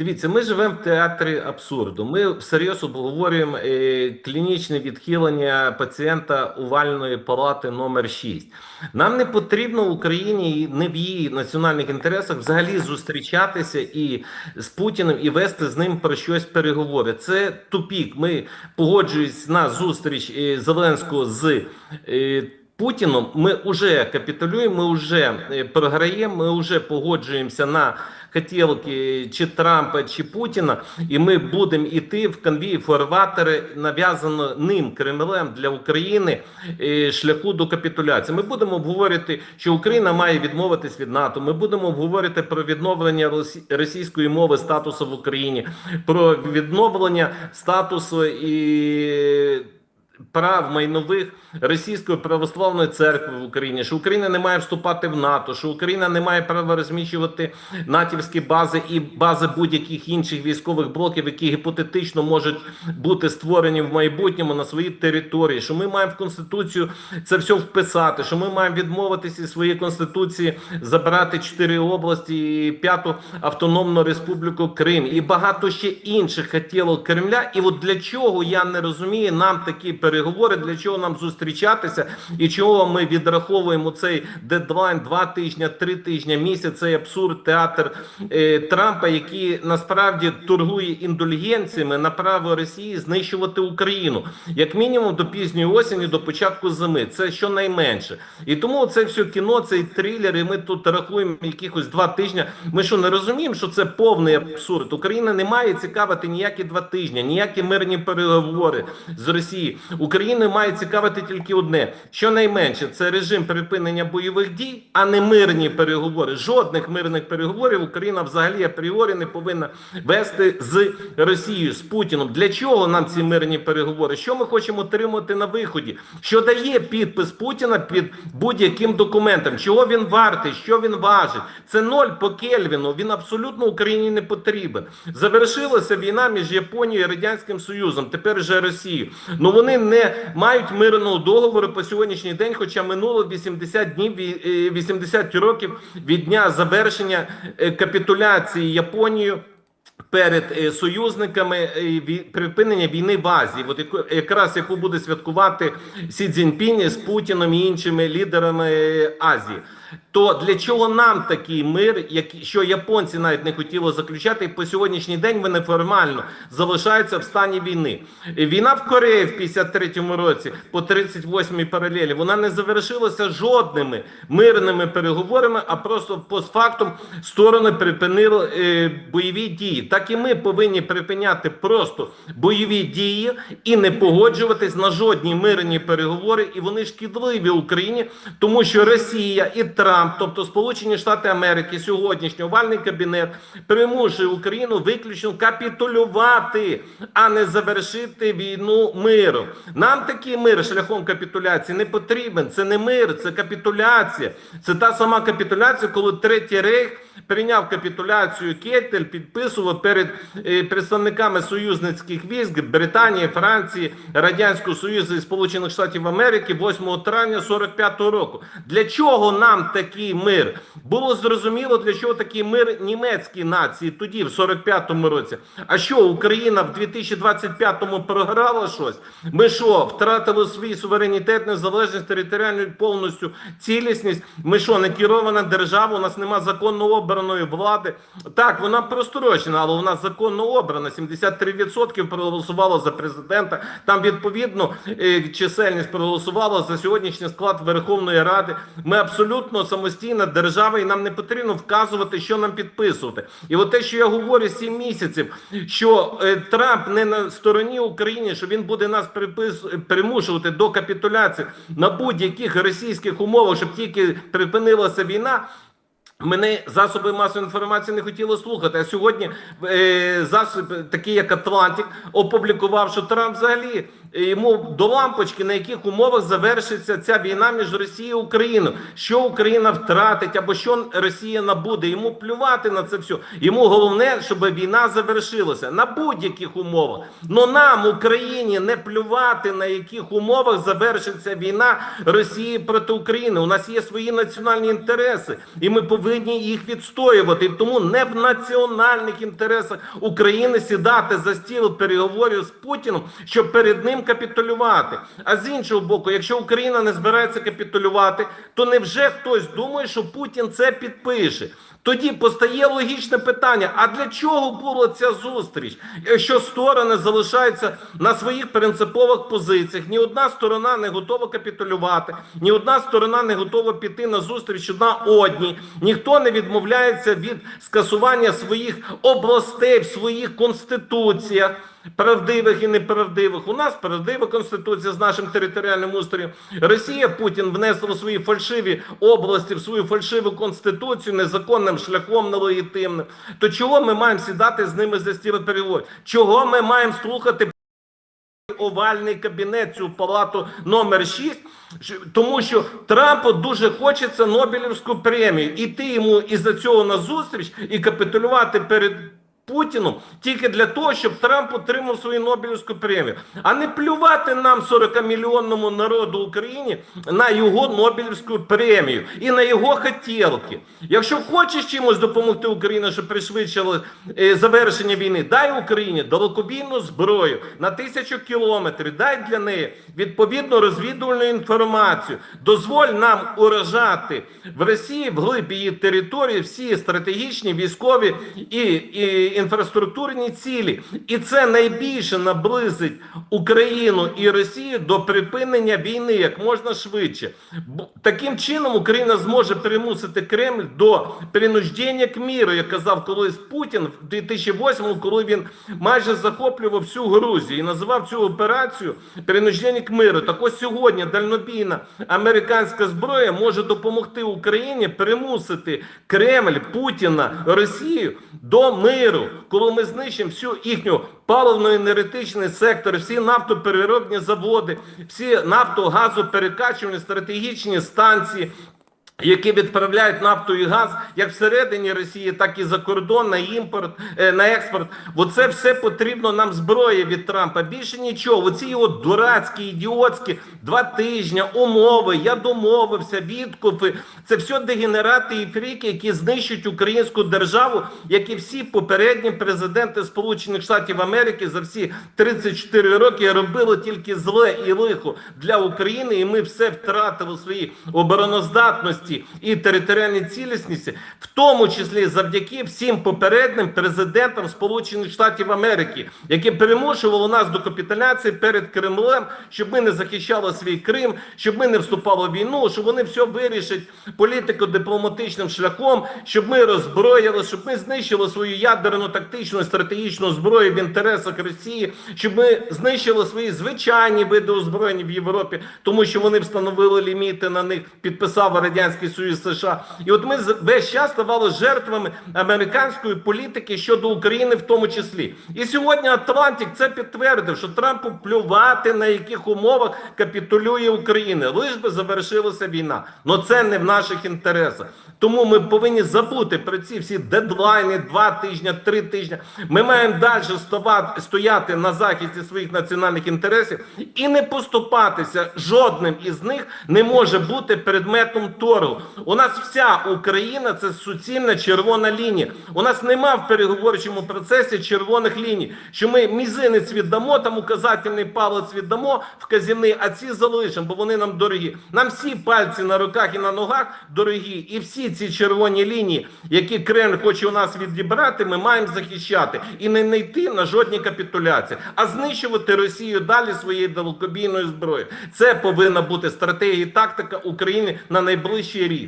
Дивіться, ми живемо в театрі абсурду. Ми всерйоз обговорюємо е, клінічне відхилення пацієнта увальної палати номер 6. Нам не потрібно в Україні і не в її національних інтересах взагалі зустрічатися і з Путіним і вести з ним про щось переговори. Це тупік. Ми погоджуємось на зустріч е, Зеленського з. е, Путіном ми вже капітулюємо, ми вже програємо, ми вже погоджуємося на хотілки чи Трампа, чи Путіна, і ми будемо йти в конвії форватери, нав'язано ним Кремлем для України е, шляху до капітуляції. Ми будемо обговорювати, що Україна має відмовитись від НАТО. Ми будемо обговорювати про відновлення росі- російської мови статусу в Україні, про відновлення статусу і прав майнових Російської православної церкви в Україні, що Україна не має вступати в НАТО, що Україна не має права розміщувати натівські бази і бази будь-яких інших військових блоків, які гіпотетично можуть бути створені в майбутньому на своїй території. Що ми маємо в конституцію це все вписати. Що ми маємо відмовитися із своєї конституції, забрати чотири області і п'яту автономну республіку Крим і багато ще інших хотілок Кремля. І от для чого я не розумію, нам такі переговори, для чого нам зустрічатися, і чого ми відраховуємо цей дедлайн два тижні, три тижні, місяць, цей абсурд театр е, Трампа, який насправді торгує індульгенціями на право Росії знищувати Україну, як мінімум до пізньої осені, до початку зими. Це щонайменше. І тому це все кіно, цей трилер, і ми тут рахуємо якихось два тижні. Ми що не розуміємо, що це повний абсурд. Україна не має цікавити ніякі два тижні, ніякі мирні переговори з Росією. Україну має цікавити тільки одне: щонайменше це режим припинення бойових дій, а не мирні переговори. Жодних мирних переговорів Україна взагалі апріорі не повинна вести з Росією з Путіном. Для чого нам ці мирні переговори? Що ми хочемо отримати на виході? Що дає підпис Путіна під будь-яким документом? Чого він вартий? Що він важить? Це ноль по Кельвіну. Він абсолютно Україні не потрібен. Завершилася війна між Японією і Радянським Союзом. Тепер вже Росією. Ну вони не мають мирного договору по сьогоднішній день, хоча минуло 80 днів, ві- е, 80 років від дня завершення е, капітуляції Японією. Перед е, союзниками е, припинення війни в Азії, от якраз яку буде святкувати Сі Цзіньпінь з Путіном і іншими лідерами е, Азії. То для чого нам такий мир, як що японці навіть не хотіли заключати, і по сьогоднішній день вони формально залишаються в стані війни. Війна в Кореї в 53-му році по 38-й паралелі вона не завершилася жодними мирними переговорами, а просто постфактум сторони припинили е, бойові дії. Так і ми повинні припиняти просто бойові дії і не погоджуватись на жодні мирні переговори, і вони шкідливі Україні, тому що Росія і Трамп, тобто Сполучені Штати Америки, сьогоднішній овальний кабінет примушує Україну виключно капітулювати, а не завершити війну миром. Нам такий мир шляхом капітуляції не потрібен. Це не мир, це капітуляція. Це та сама капітуляція, коли третій рейх прийняв капітуляцію Кетель, підписував перед е, представниками союзницьких військ Британії, Франції, Радянського Союзу і Сполучених Штатів Америки 8 травня 45-го року. Для чого нам такий мир? Було зрозуміло, для чого такий мир німецькій нації тоді, в 45-му році. А що Україна в 2025-му програла щось? Ми що, втратили свій суверенітет, незалежність, територіальну повністю цілісність? Ми що, не керована держава? У нас нема законно обраної влади. Так, вона прострочена, але нас законно обрана. 73% проголосувало за президента. Там відповідно е, чисельність проголосувала за сьогоднішній склад Верховної Ради. Ми абсолютно самостійна держава, і нам не потрібно вказувати, що нам підписувати. І от те, що я говорю 7 місяців, що е, Трамп не на стороні України, що він буде нас припис, примушувати до капітуляції на будь-яких російських умовах, щоб тільки припинилася війна. Мене засоби масової інформації не хотіли слухати. А сьогодні е, засоби, такі як Атлантик, опублікував, що Трамп взагалі йому до лампочки, на яких умовах завершиться ця війна між Росією і Україною, що Україна втратить або що Росія набуде. Йому плювати на це все. Йому головне, щоб війна завершилася на будь-яких умовах. Но нам, Україні, не плювати на яких умовах завершиться війна Росії проти України. У нас є свої національні інтереси, і ми повинні їх відстоювати. Тому не в національних інтересах України сідати за стіл переговорів з Путіном, щоб перед ним капітулювати. А з іншого боку, якщо Україна не збирається капітулювати, то невже хтось думає, що Путін це підпише? Тоді постає логічне питання: а для чого була ця зустріч? Якщо сторони залишаються на своїх принципових позиціях, ні одна сторона не готова капітулювати, ні одна сторона не готова піти на зустріч одна одній, ніхто не відмовляється від скасування своїх областей своїх конституціях. Правдивих і неправдивих. У нас правдива конституція з нашим територіальним устроєм. Росія Путін внесла свої фальшиві області в свою фальшиву конституцію незаконним шляхом нелегітимним. То чого ми маємо сідати з ними за стіл перевод? Чого ми маємо слухати овальний кабінет, цю палату номер 6, тому що Трампу дуже хочеться Нобелівську премію. Іти йому із-за цього на зустріч і капітулювати перед Путіном тільки для того, щоб Трамп отримав свою Нобелівську премію, а не плювати нам 40 мільйонному народу України на його Нобелівську премію і на його хотілки. Якщо хочеш чимось допомогти Україні, щоб пришвидшили е, завершення війни, дай Україні далекобійну зброю на тисячу кілометрів, дай для неї відповідну розвідувальну інформацію, дозволь нам уражати в Росії в глиб її території всі стратегічні військові і, і інфраструктурні цілі, і це найбільше наблизить Україну і Росію до припинення війни як можна швидше. Таким чином Україна зможе примусити Кремль до принуждення к міру, як казав колись Путін в 2008-му, коли він майже захоплював всю Грузію і називав цю операцію принуждення к миру. Так ось сьогодні дальнобійна американська зброя може допомогти Україні примусити Кремль, Путіна, Росію до миру, коли ми знищимо всю їхню паливно-енергетичний сектор, всі нафтопереробні заводи, всі нафто-газоперекачувальні стратегічні станції. Які відправляють нафту і газ як всередині Росії, так і за кордон на імпорт, е, на експорт. Оце все потрібно нам зброя від Трампа. Більше нічого. Оці його дурацькі, ідіотські два тижні, умови, я домовився, відкупи. Це все дегенерати і фріки, які знищують українську державу, як і всі попередні президенти Сполучених Штатів Америки за всі 34 роки робили тільки зле і лихо для України, і ми все втратили в своїй обороноздатності і територіальній цілісності, в тому числі завдяки всім попереднім президентам Сполучених Штатів Америки, які примушували нас до капітуляції перед Кремлем, щоб ми не захищали свій Крим, щоб ми не вступали в війну, щоб вони все вирішать політико-дипломатичним шляхом, щоб ми роззброїли, щоб ми знищили свою ядерну тактичну і стратегічну зброю в інтересах Росії, щоб ми знищили свої звичайні види озброєння в Європі, тому що вони встановили ліміти на них, підписав радянський Союз США. І от ми весь час ставали жертвами американської політики щодо України, в тому числі. І сьогодні Атлантик це підтвердив, що Трампу плювати на яких умовах капітулює Україна, лиш би завершилася війна. Но це не в наших інтересах. Тому ми повинні забути про ці всі дедлайни, два тижні, три тижні. Ми маємо далі ставати, стояти на захисті своїх національних інтересів і не поступатися. Жодним із них не може бути предметом торгу. У нас вся Україна це суцільна червона лінія. У нас нема в переговорчому процесі червоних ліній. Що ми мізинець віддамо, там указательний палець віддамо вказівний, а ці залишимо, бо вони нам дорогі. Нам всі пальці на руках і на ногах дорогі, і всі ці червоні лінії, які Кремль хоче у нас відібрати, ми маємо захищати і не, йти на жодні капітуляції, а знищувати Росію далі своєю далекобійною зброєю. Це повинна бути стратегія і тактика України на найближчий Thierry.